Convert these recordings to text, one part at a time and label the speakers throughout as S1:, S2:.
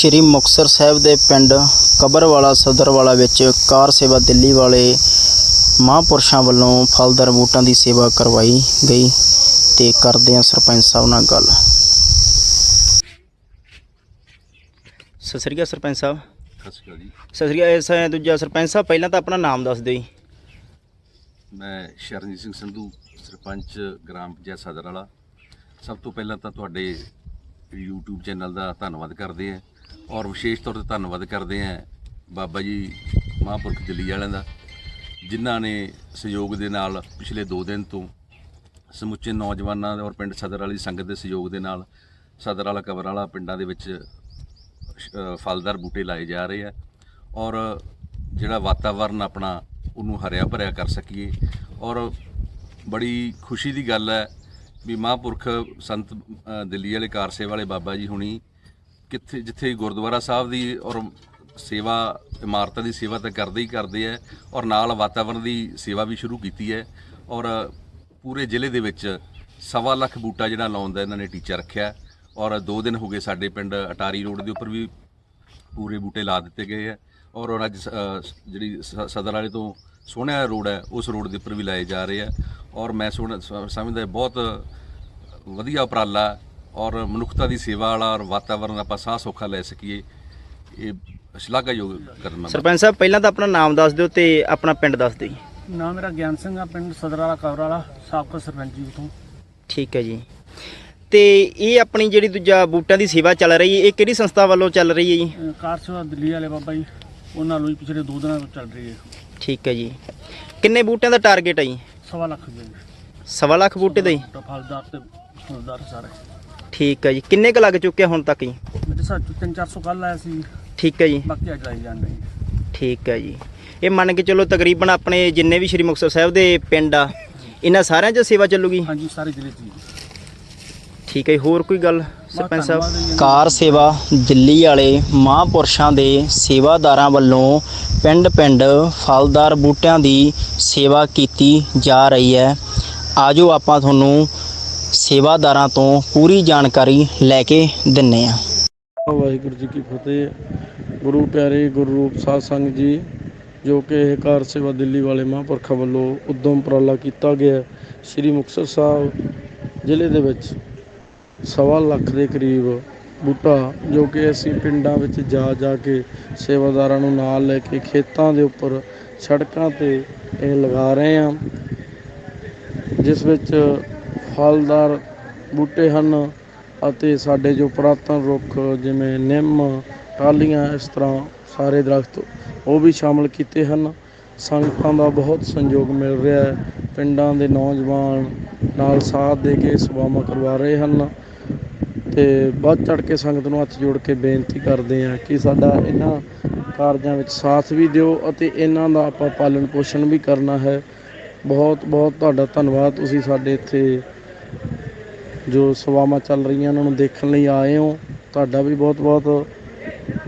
S1: ਸ਼੍ਰੀ ਮੁਕਤਸਰ ਸਾਹਿਬ ਦੇ ਪਿੰਡ ਕਬਰਵਾਲਾ ਸਦਰਵਾਲਾ ਵਿੱਚ ਕਾਰ ਸੇਵਾ ਦਿੱਲੀ ਵਾਲੇ ਮਹਾਂਪੁਰਸ਼ਾਂ ਵੱਲੋਂ ਫਲਦਾਰ ਬੂਟਾਂ ਦੀ ਸੇਵਾ ਕਰਵਾਈ ਗਈ ਤੇ ਕਰਦੇ ਹਾਂ ਸਰਪੰਚ ਸਾਹਿਬ ਨਾਲ ਗੱਲ। ਸਤਿ ਸ੍ਰੀ ਅਕਾਲ ਸਰਪੰਚ ਸਾਹਿਬ।
S2: ਸਤਿ ਸ਼੍ਰੀ ਅਕਾਲ ਜੀ।
S1: ਸਤਿ ਸ੍ਰੀ ਅਕਾਲ ਇਸ ਦੂਜਾ ਸਰਪੰਚ ਸਾਹਿਬ ਪਹਿਲਾਂ ਤਾਂ ਆਪਣਾ ਨਾਮ ਦੱਸ ਦਿਓ ਜੀ।
S2: ਮੈਂ ਸ਼ਰਨਜੀਤ ਸਿੰਘ ਸੰਧੂ ਸਰਪੰਚ ਗ੍ਰਾਮ ਪੰਚਾਇਤ ਸਦਰ ਵਾਲਾ। ਸਭ ਤੋਂ ਪਹਿਲਾਂ ਤਾਂ ਤੁਹਾਡੇ YouTube ਚੈਨਲ ਦਾ ਧੰਨਵਾਦ ਕਰਦੇ ਹਾਂ। ਔਰ ਵਿਸ਼ੇਸ਼ ਤੌਰ ਤੇ ਧੰਨਵਾਦ ਕਰਦੇ ਹਾਂ ਬਾਬਾ ਜੀ ਮਹਾਂਪੁਰਖ ਦਿੱਲੀ ਵਾਲਿਆਂ ਦਾ, ਜਿਨ੍ਹਾਂ ਨੇ ਸਹਿਯੋਗ ਦੇ ਨਾਲ ਪਿਛਲੇ 2 ਦਿਨ ਤੋਂ ਸਮੁੱਚੇ ਨੌਜਵਾਨਾਂ ਦੇ ਔਰ ਪਿੰਡ ਸਦਰ ਵਾਲੀ ਸੰਗਤ ਦੇ ਸਹਿਯੋਗ ਦੇ ਨਾਲ ਸਦਰ ਵਾਲਾ ਕਬਰ ਵਾਲਾ ਪਿੰਡਾਂ ਦੇ ਵਿੱਚ ਫਲਦਾਰ ਬੂਟੇ ਲਾਏ ਜਾ ਰਹੇ ਆ ਔਰ ਜਿਹੜਾ ਵਾਤਾਵਰਨ ਆਪਣਾ ਉਹਨੂੰ ਹਰਿਆ ਭਰਿਆ ਕਰ ਸਕੀਏ ਔਰ ਬੜੀ ਖੁਸ਼ੀ ਦੀ ਗੱਲ ਹੈ ਵੀ ਮਹਾਂਪੁਰਖ ਸੰਤ ਦਿੱਲੀ ਵਾਲੇ ਕਾਰ ਸੇਵਾ ਵਾਲੇ ਬਾਬਾ ਜੀ ਹੁਣੀ ਕਿੱਥੇ ਜਿੱਥੇ ਗੁਰਦੁਆਰਾ ਸਾਹਿਬ ਦੀ ਔਰ ਸੇਵਾ ਇਮਾਰਤਾਂ ਦੀ ਸੇਵਾ ਤਾਂ ਕਰਦੇ ਹੀ ਕਰਦੇ ਆ ਔਰ ਨਾਲ ਵਾਤਾਵਰਨ ਦੀ ਸੇਵਾ ਵੀ ਸ਼ੁਰੂ ਕੀਤੀ ਹੈ ਔਰ ਪੂਰੇ ਜ਼ਿਲ੍ਹੇ ਦੇ ਵਿੱਚ ਸਵਾ ਲੱਖ ਬੂਟਾ ਜਿਹੜਾ ਲਾਉਣ ਦਾ ਇਹਨਾਂ ਨੇ ਟੀਚਾ ਰੱਖਿਆ ਔਰ 2 ਦਿਨ ਹੋ ਗਏ ਸਾਡੇ ਪਿੰਡ ਅਟਾਰੀ ਰੋਡ ਦੇ ਉੱਪਰ ਵੀ ਪੂਰੇ ਬੂਟੇ ਲਾ ਦਿੱਤੇ ਗਏ ਆ ਔਰ ਅੱਜ ਅ, ਜਿਹੜੀ ਸ- ਸਦਰ ਵਾਲੇ ਤੋਂ ਸੋਹਣਿਆ ਰੋਡ ਹੈ ਉਸ ਰੋਡ ਦੇ ਉੱਪਰ ਵੀ ਲਾਏ ਜਾ ਰਹੇ ਆ ਔਰ ਮੈਂ ਸੋਹਣਾ ਸ- ਸਮਝਦਾ ਬਹੁਤ ਵਧੀਆ ਉਪਰਾਲਾ ਔਰ ਮਨੁੱਖਤਾ ਦੀ ਸੇਵਾ ਵਾਲਾ ਔਰ ਵਾਤਾਵਰਨ ਆਪਾਂ ਸਾਹ ਸੌਖਾ ਲੈ ਸਕੀਏ ਇਹ ਸ਼ਲਾਘਾਯੋਗ ਕਰਨਾ
S1: ਸਰਪੰਚ ਸਾਹਿਬ ਪਹਿਲਾਂ ਤਾਂ ਆਪਣਾ ਨਾਮ ਦੱਸ ਦਿਓ ਤੇ ਆਪਣਾ ਪਿੰਡ ਦੱਸ ਦਿਓ ਜੀ
S3: ਨਾਮ ਮੇਰਾ ਗਿਆਨ ਸਿੰਘ ਆ ਪਿੰਡ ਸਦਰ ਵਾਲਾ ਕਬਰ ਵਾਲਾ ਸਾਬਕਾ ਸਰਪੰਚ ਜੀ ਤੋਂ
S1: ਠੀਕ ਹੈ ਜੀ। ਤੇ ਇਹ ਆਪਣੀ ਜਿਹੜੀ ਦੂਜਾ ਬੂਟਾਂ ਦੀ ਸੇਵਾ ਚੱਲ ਰਹੀ ਹੈ ਇਹ ਕਿਹੜੀ ਸੰਸਥਾ ਵੱਲੋਂ ਚੱਲ ਰਹੀ ਹੈ ਜੀ?
S3: ਕਾਰ ਸੇਵਾ ਦਿੱਲੀ ਵਾਲੇ ਬਾਬਾ ਜੀ ਉਹਨਾਂ ਨੂੰ ਹੀ ਪਿਛਲੇ ਦੋ ਦਿਨਾਂ ਤੋਂ ਚੱਲ ਰਹੀ ਹੈ।
S1: ਠੀਕ ਹੈ ਜੀ। ਕਿੰਨੇ ਬੂਟਿਆਂ ਦਾ ਟਾਰਗੇਟ ਹੈ ਜੀ?
S3: ਸਵਾ ਲੱਖ ਰੁਪਏ ਦੀ।
S1: ਸਵਾ ਲੱਖ ਬੂਟੇ ਦਾ ਜੀ
S3: ਤਾਂ ਫਲਦਾਰ ਤੇ ਫੁੱਲਦਾਰ ਸਾਰੇ।
S1: ਠੀਕ ਹੈ ਜੀ। ਕਿੰਨੇ ਕੁ ਲੱਗ ਚੁੱਕਿਆ ਹੁਣ ਤੱਕ ਜੀ?
S3: ਮੇਰੇ ਸਾਥ 3-400 ਕੱਲ ਆਇਆ ਸੀ।
S1: ਠੀਕ ਹੈ ਜੀ।
S3: ਬਾਕੀ ਅੱਜ ਲਾਈ ਜਾਂਦੇ
S1: ਠੀਕ ਹੈ ਜੀ। ਇਹ ਮੰਨ ਕੇ ਚਲੋ ਤਕਰੀਬਨ ਆਪਣੇ ਜਿੰਨੇ ਵੀ ਸ਼੍ਰੀ ਮੁਕਤਸਰ ਸਾਹਿਬ ਦੇ ਪਿੰਡ ਆ ਇਹਨਾਂ ਸਾਰਿਆਂ 'ਚ ਸੇਵਾ ਚੱਲੂਗੀ?
S3: ਹਾਂਜੀ ਸਾਰੇ ਜ਼ਿਲ੍ਹੇ 'ਚ ਜੀ।
S1: ਠੀਕ ਹੈ ਜੀ। ਹੋਰ ਕੋਈ ਗੱਲ ਸਰਪੰਚ। ਸਾਹਿਬ? ਕਾਰ ਸੇਵਾ ਦਿੱਲੀ ਵਾਲੇ ਮਹਾਂਪੁਰਸ਼ਾਂ ਦੇ ਸੇਵਾਦਾਰਾਂ ਵੱਲੋਂ ਪਿੰਡ-ਪਿੰਡ ਫਲਦਾਰ ਬੂਟਿਆਂ ਦੀ ਸੇਵਾ ਕੀਤੀ ਜਾ ਰਹੀ ਹੈ। ਆਜੋ ਆਪਾਂ ਤੁਹਾਨੂੰ ਸੇਵਾਦਾਰਾਂ ਤੋਂ ਪੂਰੀ ਜਾਣਕਾਰੀ ਲੈ ਕੇ ਦਿੰਨੇ ਆ
S4: ਵਾਹਿਗੁਰੂ ਜੀ ਕੀ ਫਤਿਹ। ਗੁਰੂ ਪਿਆਰੇ, ਗੁਰੂ ਰੂਪ ਸਾਧ ਸੰਗਤ ਜੀ, ਜੋ ਕਿ ਇਹ ਕਾਰ ਸੇਵਾ ਦਿੱਲੀ ਵਾਲੇ ਮਹਾਂਪੁਰਖਾਂ ਵੱਲੋਂ ਉਦਮ ਉਪਰਾਲਾ ਕੀਤਾ ਗਿਆ ਸ੍ਰੀ ਮੁਕਤਸਰ ਸਾਹਿਬ ਜ਼ਿਲ੍ਹੇ ਦੇ ਵਿੱਚ ਸਵਾ ਲੱਖ ਦੇ ਕਰੀਬ ਬੂਟਾ, ਜੋ ਕਿ ਅਸੀਂ ਪਿੰਡਾਂ ਵਿੱਚ ਜਾ ਜਾ ਕੇ ਸੇਵਾਦਾਰਾਂ ਨੂੰ ਨਾਲ ਲੈ ਕੇ ਖੇਤਾਂ ਦੇ ਉੱਪਰ ਸੜਕਾਂ ਤੇ ਇਹ ਲਗਾ ਰਹੇ ਹਾਂ, ਜਿਸ ਵਿੱਚ ਫਲਦਾਰ ਬੂਟੇ ਹਨ ਅਤੇ ਸਾਡੇ ਜੋ ਪੁਰਾਤਨ ਰੁੱਖ ਜਿਵੇਂ ਨਿੰਮ, ਟਾਹਲੀਆਂ, ਇਸ ਤਰ੍ਹਾਂ ਸਾਰੇ ਦਰਖਤ ਉਹ ਵੀ ਸ਼ਾਮਲ ਕੀਤੇ ਹਨ। ਸੰਗਤਾਂ ਦਾ ਬਹੁਤ ਸੰਯੋਗ ਮਿਲ ਰਿਹਾ ਹੈ। ਪਿੰਡਾਂ ਦੇ ਨੌਜਵਾਨ ਨਾਲ ਸਾਥ ਦੇ ਕੇ ਸੇਵਾਵਾਂ ਕਰਵਾ ਰਹੇ ਹਨ ਤੇ ਵੱਧ ਚੜ ਕੇ ਸੰਗਤ ਨੂੰ ਹੱਥ ਜੋੜ ਕੇ ਬੇਨਤੀ ਕਰਦੇ ਹਾਂ ਕਿ ਸਾਡਾ ਇਹਨਾਂ ਕਾਰਜਾਂ ਵਿੱਚ ਸਾਥ ਵੀ ਦਿਓ ਅਤੇ ਇਹਨਾਂ ਦਾ ਆਪਾਂ ਪਾਲਣ ਪੋਸ਼ਣ ਵੀ ਕਰਨਾ ਹੈ। ਬਹੁਤ ਬਹੁਤ ਤੁਹਾਡਾ ਧੰਨਵਾਦ। ਤੁਸੀਂ ਸਾਡੇ ਇੱਥੇ ਜੋ ਸੇਵਾਵਾਂ ਚੱਲ ਰਹੀਆਂ ਉਹਨਾਂ ਨੂੰ ਦੇਖਣ ਲਈ ਆਏ ਹੋ। ਤੁਹਾਡਾ ਵੀ ਬਹੁਤ ਬਹੁਤ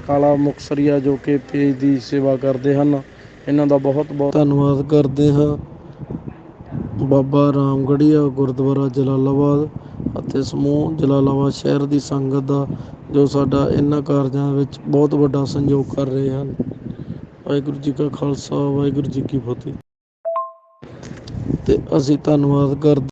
S4: ਕਾਲਾ ਮੁਕਸਰੀਆ ਜੋ ਕਿ ਪੇਜ ਦੀ ਸੇਵਾ ਕਰਦੇ ਹਨ। ਇਹਨਾਂ ਦਾ ਬਹੁਤ ਬਹੁਤ ਧੰਨਵਾਦ ਕਰਦੇ ਹਾਂ। ਬਾਬਾ ਰਾਮਗੜੀਆ, ਗੁਰਦੁਆਰਾ ਜਲਾਲਾਬਾਦ ਅਤੇ ਸਮੂਹ ਜਲਾਲਾਬਾਦ ਸ਼ਹਿਰ ਦੀ ਸੰਗਤ ਦਾ, ਜੋ ਸਾਡਾ ਇਹਨਾਂ ਕਾਰਜਾਂ ਵਿੱਚ ਬਹੁਤ ਵੱਡਾ ਸੰਯੋਗ ਕਰ ਰਹੇ ਹਨ। ਵਾਹਿਗੁਰੂ ਜੀ ਕਾ ਖਾਲਸਾ, ਵਾਹਿਗੁਰੂ ਜੀ ਕੀ ਫਤਿਹ। ਤੇ ਅਸੀਂ ਧੰਨਵਾਦ ਕਰਦੇ